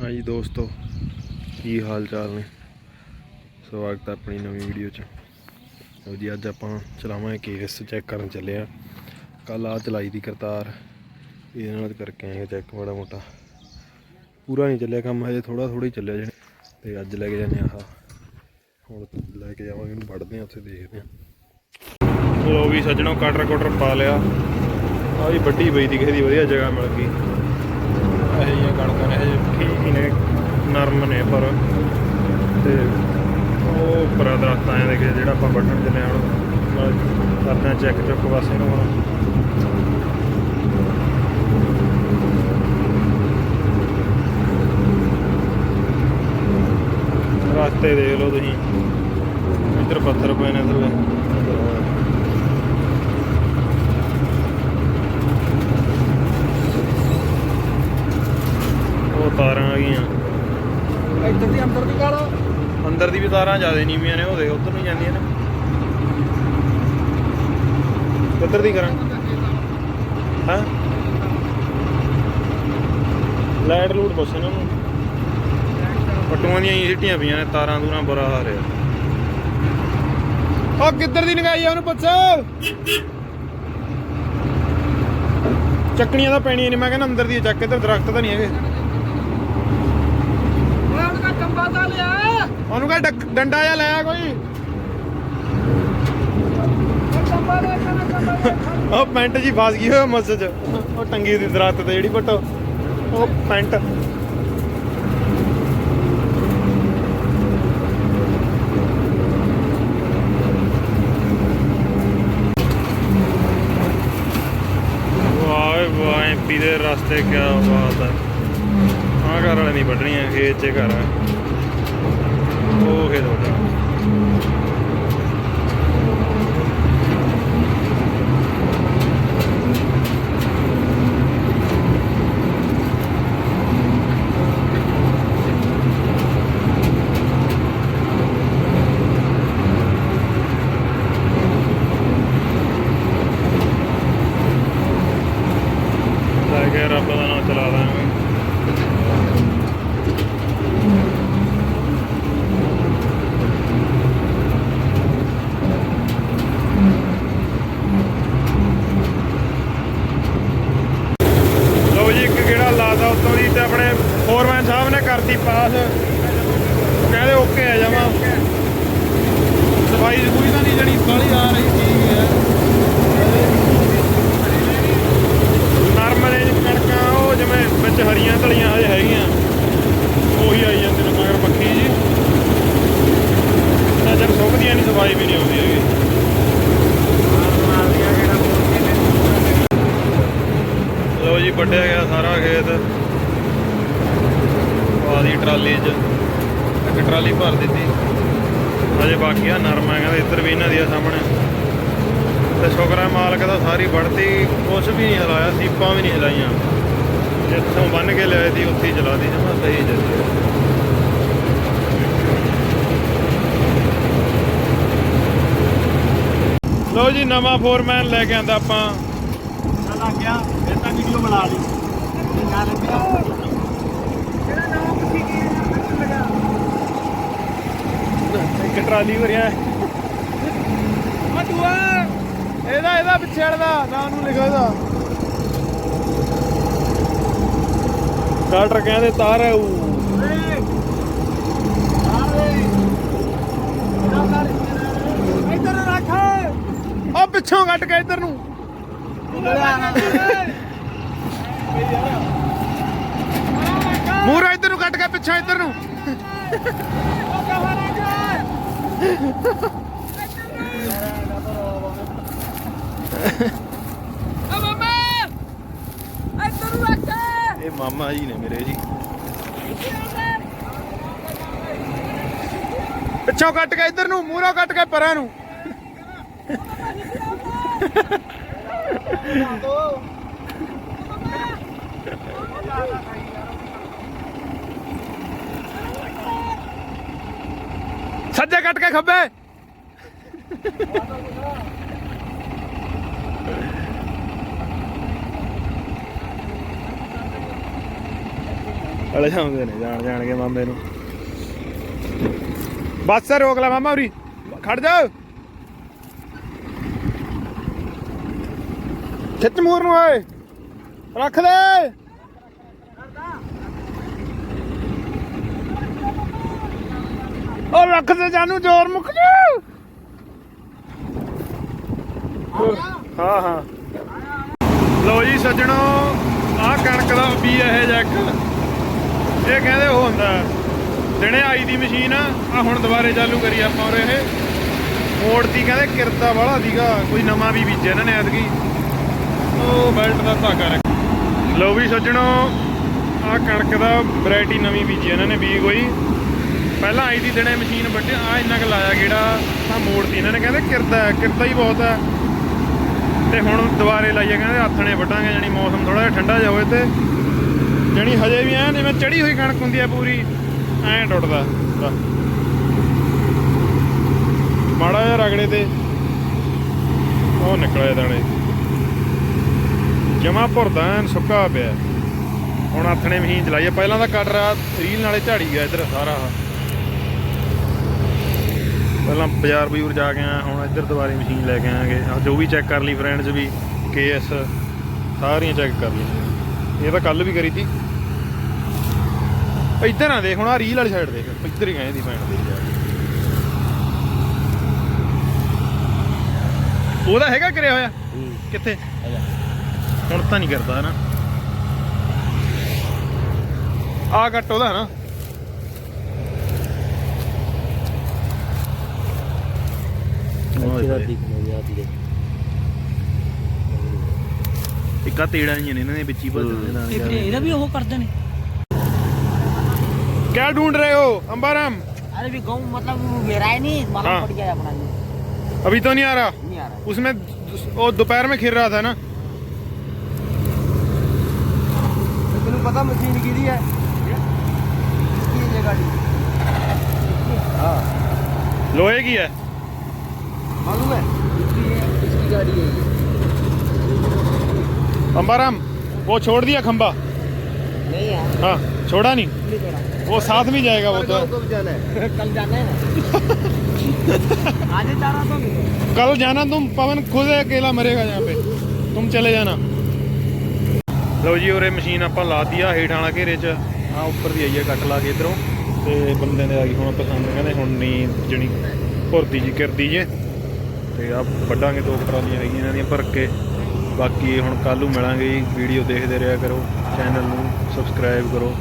ਹਾਂਜੀ ਦੋਸਤੋ, ਕੀ ਹਾਲ ਚਾਲ ਨੇ? ਸਵਾਗਤ ਹੈ ਆਪਣੀ ਨਵੀਂ ਵੀਡੀਓ 'ਚ। ਲਓ ਜੀ, ਅੱਜ ਆਪਾਂ ਚਲਾਵਾਂਗੇ ਕੇਸ ਚੈੱਕ ਕਰਨ ਚੱਲੇ ਆ ਕੱਲ ਆ ਚਲਾਈ ਦੀ ਕਰਤਾਰ। ਇਹਦੇ ਨਾਲ ਕਰਕੇ ਆਏ ਚੈੱਕ ਮਾੜਾ ਮੋਟਾ ਪੂਰਾ ਨਹੀਂ ਚੱਲਿਆ ਕੰਮ, ਹਜੇ ਥੋੜਾ ਥੋੜਾ ਹੀ ਚੱਲਿਆ ਜਿਹੜੇ ਤੇ ਅੱਜ ਲੈ ਕੇ ਜਾਂਦੇ ਆਹ। ਹੁਣ ਲੈ ਕੇ ਜਾਵਾਂਗੇ, ਇਹਨੂੰ ਵੜਦੇ ਆ ਉੱਥੇ ਦੇਖਦੇ ਆ ਲੋ ਵੀ, ਸੱਜਣੋ ਕਟਰ ਕਟਰ ਪਾ ਲਿਆ। ਆ ਵੀ ਵੱਡੀ ਬਈ ਦੀ, ਕਿਸੇ ਦੀ ਵਧੀਆ ਜਗ੍ਹਾ ਮਿਲ ਗਈ। ਇਹੋ ਹੀ ਨੇ ਨਰਮ ਨੇ ਪਰ ਤੇ ਉਹ ਉੱਪਰ ਦਰਖਤ ਦੇ ਕਿ ਜਿਹੜਾ ਆਪਾਂ ਵੱਢਣ ਚੱਲੇ ਹਾਂ ਹੁਣ ਨਾਲ ਚੈੱਕ ਚੁੱਕ ਬਸ ਇਹਨੂੰ ਹੁਣ। ਰਸਤੇ ਦੇਖ ਲਓ ਤੁਸੀਂ। ਇੱਧਰ ਪੱਥਰ ਪਏ ਨੇ ਥੱਲੇ। ਉਹ ਤਾਰਾਂ ਆ ਗਈਆਂ। ਇੱਧਰ ਦੀ ਅੰਦਰ ਦੀ ਕਰ? ਅੰਦਰ ਦੀ ਵੀ ਤਾਰਾਂ ਜ਼ਿਆਦਾ ਨੀਵੀਆਂ ਨੇ ਉਹ ਦੇਖ ਉਧਰ ਨੂੰ ਜਾਂਦੀਆਂ ਨੇ। ਕਿੱਧਰ ਦੀ ਕਰਾਂ? ਹਾਂ? ਲਾਈਟ ਲੂਟ ਬਸ ਇਹਨਾਂ ਨੂੰ। ਪਟੂਆਂ ਦੀਆਂ ਸਿੱਟੀਆਂ ਪਈਆਂ ਨੇ ਤਾਰਾਂ ਦੂਰਾਂ ਬੁਰਾ ਹਾਲ ਹੈ ਉਹ ਕਿੱਧਰ ਦੀ ਨਗਾਈ ਆ ਉਹਨੂੰ ਪੁੱਛ। ਚੱਕਣੀਆਂ ਤਾਂ ਪੈਣੀਆਂ ਨਹੀਂ ਮੈਂ ਕਹਿੰਦਾ ਅੰਦਰ ਦੀ ਚੱਕ ਕੇ ਤੇ ਦਰਖਤ ਤਾਂ ਨਹੀਂ ਹੈਗੇ। ਤਾਂ ਲਿਆ। ਉਹਨੂੰ ਕਹ ਡੰਡਾ ਜਿਹਾ ਲਿਆ ਕੋਈ। ਉਹ ਪੈਂਟ ਜੀ ਫਸ ਗਈ ਹੋਇਆ ਮੱਸ ਚ। ਉਹ ਟੰਗੀ ਦੀ ਦਰਖਤ ਤੇ ਜਿਹੜੀ ਬਟ ਉਹ ਪੈਂਟ। ਐਮਪੀ ਦੇ ਰਸਤੇ ਕੀ ਬਾਤ ਹੈ ਆਹ ਘਰ ਵਾਲੇ ਨਹੀਂ ਵੱਢਣੀਆਂ ਖੇਤ 'ਚ ਘਰ ਹੈ ਉਹ ਖੇਤ ਵੱਢਣਾ ਲੈ ਕੇ ਰੱਬ ਦਾ ਨਾਮ ਚਲਾ ਦਾਂਗੇ ਲਓ ਜੀ ਇੱਕ ਕਿਹੜਾ ਲਾਦਾ ਉੱਤੋਂ ਦੀ ਤੇ ਆਪਣੇ ਫੋਰਮੈਨ ਕਰਤੀ ਪਾਸ ਕਹਿੰਦੇ ਓਕੇ ਆ ਜਾਵਾਂ ਸਫ਼ਾਈ ਸਫੂਈ ਤਾਂ ਨਹੀਂ ਜਣੀ ਬਾਲੀ ਆ ਰਹੀ ਠੀਕ ਹੈ ਨਰਮ ਨੇ ਕਣਕਾਂ ਉਹ ਜਿਵੇਂ ਵਿੱਚ ਹਰੀਆਂ ਤਲੀਆਂ ਹਜੇ ਹੈਗੀਆਂ। ਉਹੀ ਆਈ ਜਾਂਦੇ ਨੇ ਮਗਰ ਪੱਖੀ ਜੀ। ਤਾਂ ਜਦ ਸੁੱਕਦੀਆਂ ਨਹੀਂ ਸਫ਼ਾਈ ਵੀ ਨਹੀਂ ਆਉਂਦੀ ਹੈਗੀ। ਲੋ ਜੀ ਵੱਢਿਆ ਗਿਆ ਸਾਰਾ ਖੇਤ। ਆਦੀ ਟਰਾਲੀ 'ਚ। ਇੱਕ ਟਰਾਲੀ ਭਰ ਦਿੱਤੀ। ਅਜੇ ਬਾਕੀ ਆ, ਨਰਮ ਆ ਇੱਧਰ ਵੀ ਇਹਨਾਂ ਦੀ ਆ ਸਾਹਮਣੇ। ਤੇ ਸ਼ੁਕਰ ਹੈ ਮਾਲਕ ਦਾ ਸਾਰੀ ਵੜਤੀ ਕੁਛ ਵੀ ਨਹੀਂ ਹਿਲਾਇਆ, ਸੀਪਾਂ ਵੀ ਨਹੀਂ ਹਿਲਾਈਆਂ। ਜਿੱਥੋਂ ਬੰਨ ਕੇ ਲਿਆਏ ਸੀ, ਉੱਥੇ ਚਲਾ ਦੀ ਜਮਾ ਸਹੀ ਚੱਲੀ ਲਓ ਜੀ, ਨਵਾਂ ਫੋਰਮੈਨ ਲੈ ਕੇ ਆਂਦਾ ਆਪਾਂ। ਲੱਗ ਗਿਆ ਇਹ ਤਾਂ ਵੀਡੀਓ ਬਣਾ ਲਈ। ਨਾ ਲੱਗਿਆ ਕਿਹੜਾ ਨਾਮ ਪੁੱਛੀ ਕੀ ਲੱਗਾ ਇੱਕ ਟਰਾਲੀ ਭਰਿਆ ਆ ਦੁਆ। ਇਹਦਾ ਇਹਦਾ ਪਿੱਛੇ ਨਾਮ ਨੂੰ ਲਿਖੋ ਇਹਦਾ। ਡਾਕਟਰ ਕਹਿੰਦੇ ਤਾਰ ਹੈ ਉਹ। ਇੱਧਰ ਰੱਖ। ਪਿੱਛੋਂ ਕੱਟ ਕੇ ਇੱਧਰ ਨੂੰ। ਮੂਹਰੋਂ ਇੱਧਰ ਨੂੰ ਕੱਟ ਕੇ ਪਿੱਛੋਂ ਇੱਧਰ ਨੂੰ। ਇਹ ਮਾਮਾ ਜੀ ਨੇ ਮੇਰੇ ਜੀ। ਪਿੱਛੋਂ ਕੱਟ ਕੇ ਇੱਧਰ ਨੂੰ, ਮੂਹਰੋਂ ਕੱਟ ਕੇ ਪਰਾਂ ਨੂੰ। ਸੱਜੇ ਕੱਟ ਕੇ ਖੱਬੇ। ਅਲੇ ਜਾਂਦੇ ਨੇ, ਜਾਣ ਜਾਣ ਕੇ ਮਾਮੇ ਨੂੰ। ਬੱਸ ਸਰ ਰੋਕ ਲੈ ਮਾਮਾ ਉਰੀ। ਖੜ ਜਾ। ਖਿੱਚ ਮੂਰ ਨੂੰ ਓਏ। ਰੱਖ ਦੇ। ਰੱਖ ਦੇ ਜਾਨੂੰ, ਜ਼ੋਰ ਮੁੱਕ ਜੂ। ਹਾਂ ਹਾਂ। ਲੋ ਜੀ ਸੱਜਣੋ, ਆਹ ਕਣਕ ਦਾ ਵੀ ਇਹ ਜੈਕ ਇਹ ਕਹਿੰਦੇ ਉਹ ਹੁੰਦਾ, ਦਿਨੇ ਆਈ ਦੀ ਮਸ਼ੀਨ ਆ ਹੁਣ ਦੁਬਾਰੇ ਚਾਲੂ ਕਰੀ ਆਪਾਂ ਔਰ ਇਹ। ਮੋੜਤੀ ਕਹਿੰਦੇ ਕਿਰਦਾ ਵਾਲਾ ਸੀਗਾ, ਕੋਈ ਨਵਾਂ ਵੀ ਬੀਜਿਆ ਇਹਨਾਂ ਨੇ ਐਤਕੀ। ਉਹ ਬੈਲਟ ਦਾ ਧਾਗਾ ਰੱਖ ਲੋ ਵੀ ਸੱਜਣੋ, ਆਹ ਕਣਕ ਦਾ ਵੈਰਾਈਟੀ ਨਵੀਂ ਬੀਜੀ ਇਹਨਾਂ ਨੇ ਬੀ ਕੋਈ। ਪਹਿਲਾਂ ਆਈ ਦੀ ਦਿਨੇ ਮਸ਼ੀਨ ਵੱਢਿਆ ਆ ਇੰਨਾ ਕੁ ਲਾਇਆ ਗੇੜਾ ਆ ਮੋੜਤੀ। ਇਹਨਾਂ ਨੇ ਕਹਿੰਦੇ ਕਿਰਦਾ ਹੈ, ਕਿਰਦਾ ਹੀ ਬਹੁਤ ਹੈ। ਤੇ ਹੁਣ ਦੁਬਾਰੇ ਲਾਈਏ ਕਹਿੰਦੇ ਆਥਣੇ ਵੱਢਾਂਗੇ ਜਾਨੀ ਮੌਸਮ ਥੋੜਾ ਜਿਹਾ ਠੰਡਾ ਜਿਹਾ ਹੋਏ ਤੇ। ਜਾਨੀ ਹਜੇ ਵੀ ਐ ਜਿਵੇਂ ਚੜੀ ਹੋਈ ਕਣਕ ਹੁੰਦੀ ਆ ਪੂਰੀ ਐਂ ਟੁੱਟਦਾ। ਮਾੜਾ ਜਿਹਾ ਰਗੜੇ ਤੇ ਉਹ ਨਿਕਲਿਆ ਦਾਣੇ। ਜਮਾ ਭੁਰਦਾ ਐਨ ਸੁੱਕਾ ਪਿਆ। ਹੁਣ ਆਥਣੇ ਮਹੀਨ ਚਲਾਈਏ ਪਹਿਲਾਂ ਤਾਂ ਕੱਟ ਰਿਹਾ ਰੀਲ ਨਾਲੇ ਝਾੜੀ ਗਿਆ ਇੱਧਰ ਸਾਰਾ। ਪਹਿਲਾਂ ਬਾਜ਼ਾਰ ਬਜ਼ੂਰ ਜਾ ਕੇ ਆਇਆ ਹੁਣ ਇੱਧਰ ਦੁਬਾਰੇ ਮਸ਼ੀਨ ਲੈ ਕੇ ਆਵਾਂਗੇ। ਜੋ ਵੀ ਚੈੱਕ ਕਰ ਲਈ ਫਰੈਂਡਸ ਵੀ ਕੇਐਸ ਸਾਰੀਆਂ ਚੈੱਕ ਕਰ ਲਈਆਂ। ਇਹ ਤਾਂ ਕੱਲ ਵੀ ਕਰੀ ਤੀ ਇੱਧਰ ਨਾ ਦੇਖ ਹੁਣ ਆ ਰੀਲ ਵਾਲੀ ਸਾਈਡ ਦੇਖ ਇੱਧਰ ਹੀ ਗਏ ਦੀ ਭੈਣ ਦੇ ਜਾ ਉਹਦਾ ਹੈਗਾ ਕਰਿਆ ਹੋਇਆ? ਕਿੱਥੇ? ਹੁਣ ਤਾਂ ਨਹੀਂ ਕਰਦਾ ਨਾ। ਆ ਕੱਟ ਉਹਦਾ ਨਾ। ਇੱਕਾ ਤੇੜਾ ਨਹੀਂ ਨੇ ਇਹਨਾਂ ਦੇ ਵਿੱਚ ਹੀ ਭਰ ਦਿੰਦੇ ਨਾਲ ਇਹ ਇਹਦਾ ਵੀ ਉਹ ਕਰਦੇ ਨੇ क्या ढूंढ रहे हो अंबाराम अरे भी गाँव मतलब वेराय नहीं हाँ। मालूम पड़ गया अपना नहीं अभी तो नहीं आ रहा आ रहा उसमें वो दोपहर में खिर रहा था ना ਤੈਨੂੰ ਪਤਾ ਮਸ਼ੀਨ ਕਿਹਦੀ ਹੈ ਕੀ ਹੈ ਗਾੜੀ ਹਾਂ लोहे की है मालूम है इसकी है इसकी गाड़ी है ये अंबाराम वो छोड़ दिया खंबा नहीं है हाँ छोड़ा नहीं नहीं छोड़ा वो साथ में जाएगा वो तो कब जाना है कल जाना है ना आज ही जा रहा था मैं। कल जाना तुम पवन खुद अकेला मरेगा यहाँ पे तुम चले जाना ਲਓ ਜੀ ਉਰੇ ਮਸ਼ੀਨ ਆਪਾਂ ਲਾਤੀ ਆ ਹੇਠ ਵਾਲਾ ਘੇਰੇ 'ਚ ਆ ਉੱਪਰ ਦੀ ਆਈ ਆ ਕੱਟ ਲਾ ਕੇ ਇਧਰੋਂ ਤੇ ਬੰਦੇ ਨੇ ਆ ਗਈ ਹੁਣ ਪਸੰਦ ਕਹਿੰਦੇ ਹੁਣ ਨਹੀਂ ਜਣੀ ਭੁਰਦੀ ਜੀ ਕਰਦੀ ਜੇ ਤੇ ਆ ਵੱਡਾਂਗੇ ਦੋ ਕੁ ਟਰਾਲੀਆਂ ਹੈਗੀਆਂ ਇਹਨਾਂ ਦੀਆਂ ਭਰ ਕੇ। ਬਾਕੀ ਹੁਣ ਕੱਲ੍ਹ ਨੂੰ ਮਿਲਾਂਗੇ ਜੀ, ਵੀਡੀਓ ਦੇਖਦੇ ਰਿਹਾ ਕਰੋ ਚੈਨਲ ਨੂੰ ਸਬਸਕ੍ਰਾਈਬ ਕਰੋ।